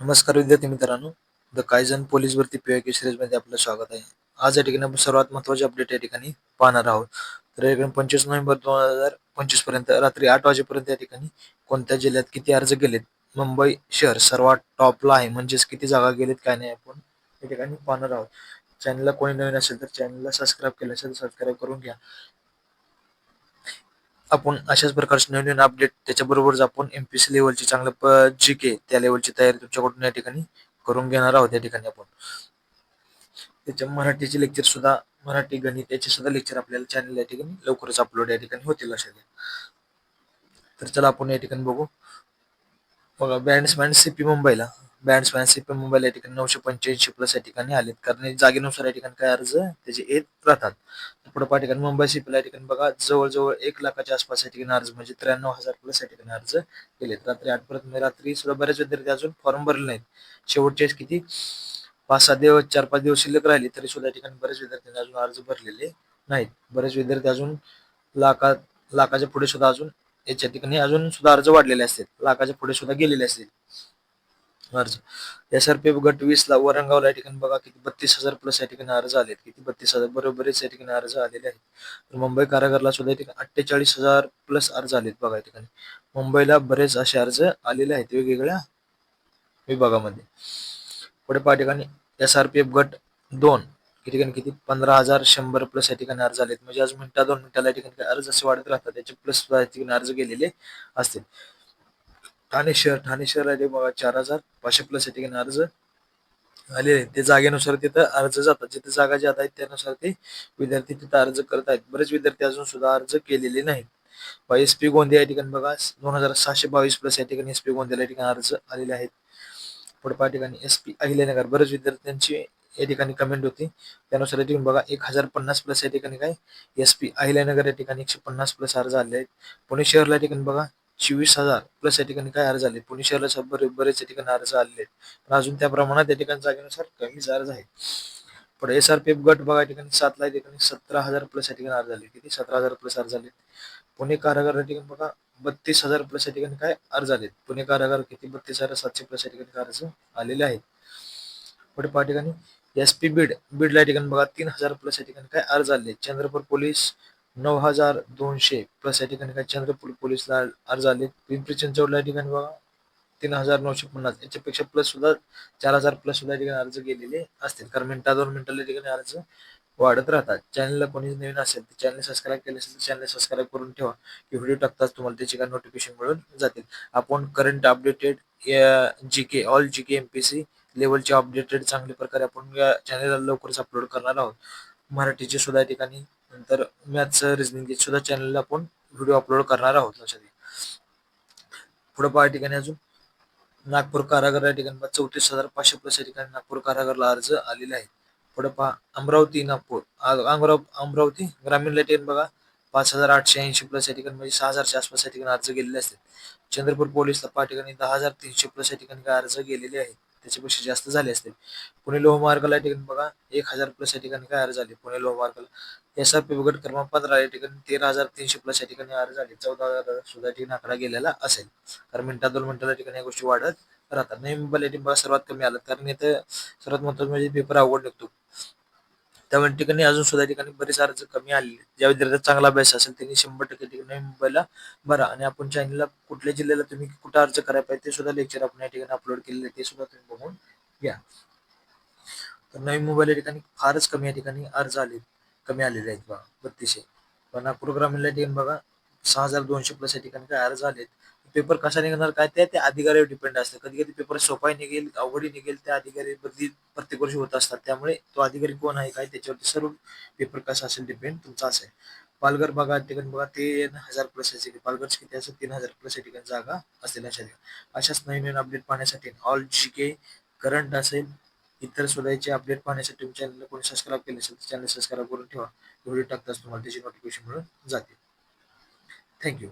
नमस्कार विद्यार्थी मित्रांनो. द कायझन पोलीस भरती पीआयक्यू सिरीज आपलं स्वागत आहे. आज या ठिकाणी आपण सर्वात महत्त्वाचे अपडेट या ठिकाणी पाहणार आहोत. तर या ठिकाणी पंचवीस नोव्हेंबर दोन हजार पंचवीसपर्यंत रात्री आठ वाजेपर्यंत या ठिकाणी कोणत्या जिल्ह्यात किती अर्ज गेलेत मुंबई शहर सर्वात टॉपला आहे. म्हणजेच किती जागा गेलेत काय नाही आपण या ठिकाणी पाहणार आहोत. चॅनलला कोणी नवीन असेल तर चॅनलला सबस्क्राईब केलं असेल तर सबस्क्राईब करून घ्या. आपण अशाच प्रकारचे नवीन नवीन अपडेट त्याच्याबरोबरच आपण एम पी सी लेवलची चांगलं जी के त्या लेवलची तयारी तुमच्याकडून या ठिकाणी करून घेणार आहोत या ठिकाणी आपण. त्याच्या मराठीचे लेक्चर सुद्धा मराठी गणित याचे सुद्धा लेक्चर आपल्याला चॅनल या ठिकाणी लवकरच अपलोड या ठिकाणी होतील अशा तर चला आपण या ठिकाणी बघू. बघा बॅट्समॅन सीपी मुंबईला बॅट्समॅन पण मोबाईल या ठिकाणी नऊशे पंच्याऐंशी प्लस या ठिकाणी आलेत. कारण जागेनुसार या ठिकाणी काय अर्ज त्याचे येत राहतात. पुढे ठिकाणी मुंबई सीपीला या ठिकाणी बघा जवळजवळ एक लाखाच्या आसपास या ठिकाणी अर्ज म्हणजे त्र्याण्णव हजार प्लस या ठिकाणी अर्ज केलेत. रात्री आठपर्यंत म्हणजे रात्री सुद्धा बरेच विद्यार्थी अजून फॉर्म भरले नाहीत. शेवटचे किती? पाच सहा दिवस चार पाच दिवस शिल्लक राहिले तरी सुद्धा या ठिकाणी बरेच विद्यार्थ्यांनी अजून अर्ज भरलेले नाहीत. बरेच विद्यार्थी अजून लाखात लाखाच्या पुढे सुद्धा अजून याच्या ठिकाणी अजून सुद्धा अर्ज वाढलेले असतात. लाखाच्या पुढे सुद्धा गेलेले असतील अर्ज. एस आर पी गट वीस ला औरंगाबाद या ठिकाणी बघा किती बत्तीस हजार प्लस या ठिकाणी अर्ज आलेत. किती बत्तीस हजार? बरोबरच या ठिकाणी अर्ज आलेले आहेत. तर मुंबई कारागरला सुद्धा या ठिकाणी अठ्ठेचाळीस हजार प्लस अर्ज आलेत बघा या ठिकाणी. मुंबईला बरेच असे अर्ज आलेले आहेत वेगवेगळ्या विभागामध्ये. पुढे पहा ठिकाणी एस आर पी एफ गट दोन. या ठिकाणी किती? पंधरा हजार शंभर प्लस या ठिकाणी अर्ज आलेत. म्हणजे आज मिनिटा दोन मिनिटाला या ठिकाणी अर्ज असे वाढत राहतात. त्याचे प्लस या ठिकाणी अर्ज गेलेले असतील. ठाणे शहर ठाणे शहर आहे बघा चार हजार. पाचशे प्लस या ठिकाणी अर्ज आलेले ते जागेनुसार तिथं अर्ज जातात. जिथे जागा ज्या आहेत त्यानुसार ते विद्यार्थी तिथं अर्ज करत आहेत. बरेच विद्यार्थी अजून सुद्धा अर्ज केलेले नाहीत. एस पी गोंदिया या ठिकाणी बघा दोन हजार सहाशे बावीस प्लस या ठिकाणी एस पी गोंदियाला या ठिकाणी अर्ज आलेले आहेत. पुढपा ठिकाणी एस पी अहिल्यानगर. बरेच विद्यार्थ्यांची या ठिकाणी कमेंट होती. त्यानुसार या ठिकाणी बघा एक हजार पन्नास प्लस या ठिकाणी काय? एस पी अहिल्यानगर या ठिकाणी एकशे पन्नास प्लस अर्ज आले आहेत. पुणे शहरला ठिकाणी बघा चोवीस हजार प्लस या ठिकाणी काय अर्ज आले पुणे शहराला बरे बरेच या ठिकाणी अर्ज आले पण अजून त्या प्रमाणात या ठिकाणी जागेनुसार कमीच अर्ज आहे पण एस आर पी एफ गट बघा या ठिकाणी सातला या ठिकाणी सतरा हजार प्लस या ठिकाणी अर्ज आले किती सतरा हजार प्लस अर्ज आले पुणे कारागार या ठिकाणी बघा बत्तीस हजार प्लस या ठिकाणी काय अर्ज आले पुणे कारागार किती बत्तीस हजार सातशे प्लस या ठिकाणी अर्ज आलेले आहेत पुढे पहा ठिकाणी एस पी बीड बीडला या ठिकाणी बघा तीन हजार प्लस या ठिकाणी काय अर्ज आले चंद्रपूर पोलीस नऊ हजार दोनशे प्लस या ठिकाणी काय चंद्रपूर पोलीसला अर्ज आले पिंपरी चिंचवडला या ठिकाणी बघा. तीन हजार नऊशे पन्नास. याच्यापेक्षा प्लस सुद्धा चार हजार प्लस सुद्धा ठिकाणी अर्ज गेलेले असतील. कारण मिनिटा दोन मिनिटाला ठिकाणी अर्ज वाढत राहतात. चॅनलला कोणी नवीन असेल तर चॅनल सबस्क्राईब केले असेल तर चॅनल सबस्क्राईब करून ठेवा. की व्हिडिओ टाकताच तुम्हाला त्याची काय नोटिफिकेशन मिळून जातील. आपण current updated G K all G K M P C लेवलचे अपडेटेड चांगल्या प्रकारे आपण या चॅनलला लवकरच अपलोड करणार आहोत. मराठीचे सुद्धा या ठिकाणी नंतर मॅथ्स रिजनिंग सुद्धा चॅनलला आपण व्हिडिओ अपलोड करणार आहोत लक्षात पुढे पहा ठिकाणी अजून. नागपूर कारागार या ठिकाणी चौतीस हजार पाचशे प्लस या ठिकाणी नागपूर कारागारला अर्ज आलेले आहेत पुढे पहा अमरावती नागपूर. अमरावती ग्रामीण ठिकाणी बघा. पाच हजार आठशे ऐंशी प्लस या ठिकाणी म्हणजे सहा हजारच्या आसपास या ठिकाणी अर्ज गेलेले असतील. चंद्रपूर पोलीसला पहा ठिकाणी दहा हजार तीनशे प्लस या ठिकाणी अर्ज गेलेले आहेत. त्याच्यापेक्षा जास्त झाले असतील. पुणे लोहमार्गाला ठिकाणी बघा एक हजार प्लस या ठिकाणी काय अर्ज झाले? पुणे लोहमार्गाला एस आर पी वगैरे क्रमांक पंधरा या ठिकाणी तेरा हजार तीनशे प्लस या ठिकाणी अर्ज झाले. चौदा हजार सुद्धा ठिकाणी आकडा गेलेला असेल. कारण मिनिटात दोन मिनिटाला ठिकाणी या गोष्टी वाढत राहतात. नाही मोबाईल बघा सर्वात कमी आलं. कारण इथं सर्वात महत्वाचं म्हणजे पेपर अवघड निघतो. त्यामुळे ठिकाणी अजून सुद्धा ठिकाणी बरेच अर्ज कमी आले ज्या विद्यार्थ्याचा चांगला अभ्यास असेल त्यांनी शंभर टक्के ठिकाणी मुंबईला भरा. आणि आपण चॅनलला कुठल्या जिल्ह्याला तुम्ही कुठं अर्ज करायला पाहिजे ते सुद्धा लेक्चर आपण या ठिकाणी अपलोड केलेले ते सुद्धा तुम्ही बघून घ्या. तर नवीन मोबाईल या ठिकाणी फारच कमी या ठिकाणी अर्ज आले कमी आलेले आहेत बघा बत्तीसशे. पण नागपूर ग्रामीणला ठिकाणी बघा सहा हजार दोनशे प्लस या ठिकाणी काय अर्ज आलेत. पेपर कसा निघणार काय ते त्या अधिकाऱ्यावर डिपेंड असतं. कधी कधी पेपर सोपाही निघेल अवघडी निघेल त्या अधिकारी बदली प्रत्येक वर्षी होत असतात. त्यामुळे तो अधिकारी कोण आहे काय त्याच्यावरती सर्व पेपर कसा असेल डिपेंड तुमचा असेल पालघर बघा ठिकाणी बघा तीन हजार प्लस याचे पालघर किती असेल तीन हजार प्लस या ठिकाणी जागा असेल अशा अशाच नवीन नवीन अपडेट पाहण्यासाठी ऑल जी के करंट असेल इतर स्वतःचे अपडेट पाहण्यासाठी तुमच्या चॅनलला कोणी सबस्क्राईब केले असेल तर चॅनल सबस्क्राईब करून ठेवा. व्हिडिओ टाकताच तुम्हाला त्याची नोटिफिकेशन मिळून जाते. थँक्यू